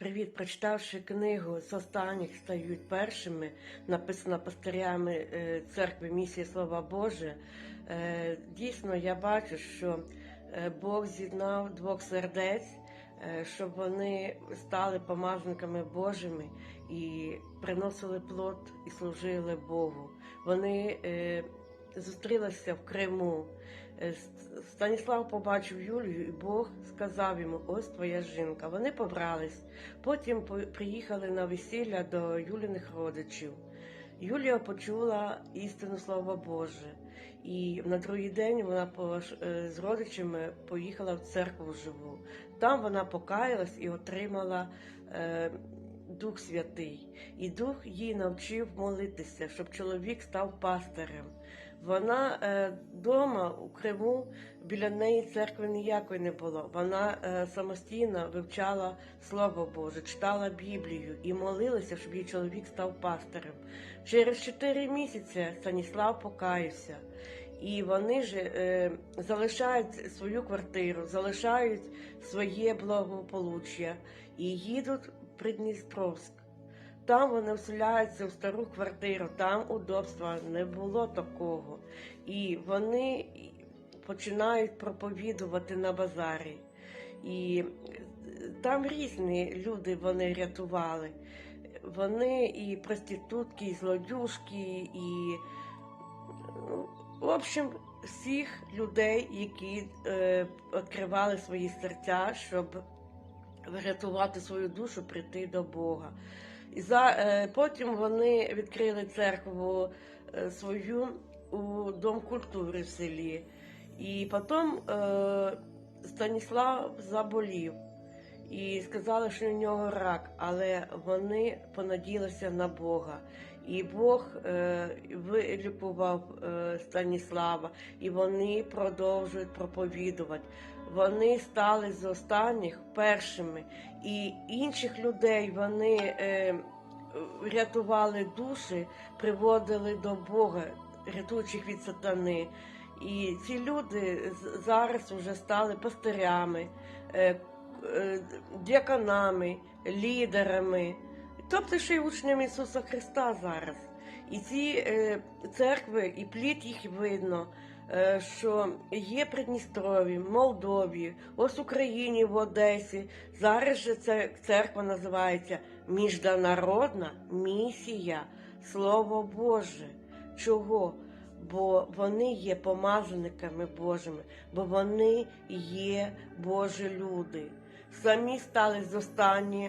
Привіт, прочитавши книгу з останніх стають першими, написана пастирями е, церкви місії Слова Боже. Дійсно, я бачу, що е, Бог з'єднав двох сердець, е, щоб вони стали помазниками Божими і приносили плод і служили Богу. Вони зустрілися в Криму. Е, Станіслав побачив Юлію, і Бог сказав йому: ось твоя жінка. Вони побрались. Потім приїхали на весілля до Юліних родичів. Юлія почула істину Слова Боже, і на другий день вона е, з родичами поїхала в церкву живу. Там вона покаялась і отримала е, Дух Святий. І Дух їй навчив молитися, щоб чоловік став пастирем. Вона е, дома у Криму біля неї церкви ніякої не було. Вона е, самостійно вивчала Слово Боже, читала Біблію і молилася, щоб її чоловік став пастирем. Через чотири місяці Станіслав покаявся. І вони ж е, залишають свою квартиру, залишають своє благополуччя і їдуть Придністровськ. Там вони вселяються в стару квартиру, там удобства не було такого. І вони починають проповідувати на базарі. І е, там різні люди вони рятували. Вони і проститутки, і злодюжки, і ну, в общем, всіх людей, які е, відкривали свої серця, щоб врятувати свою душу, прийти до Бога. І за, е, потім вони відкрили церкву е, свою у Дом культури в селі. І потім е, Станіслав заболів. І сказали, що у нього рак, але вони понаділися на Бога. І Бог е, вилікував е, Станіслава, і вони продовжують проповідувати. Вони стали з останніх першими, і інших людей вони е, рятували душі, приводили до Бога, рятуючи їх від сатани. І ці люди зараз вже стали пастирями, діаконами, лідерами, тобто ще й учнями Ісуса Христа зараз. І ці е, церкви, і плід їх видно, е, що є Придністрові, Молдові, ось Україні, в Одесі. Зараз же ця церква називається Міжнародна місія Слово Боже. Чого? Бо вони є помазаниками Божими, бо вони є Божі люди. Самі стали з останні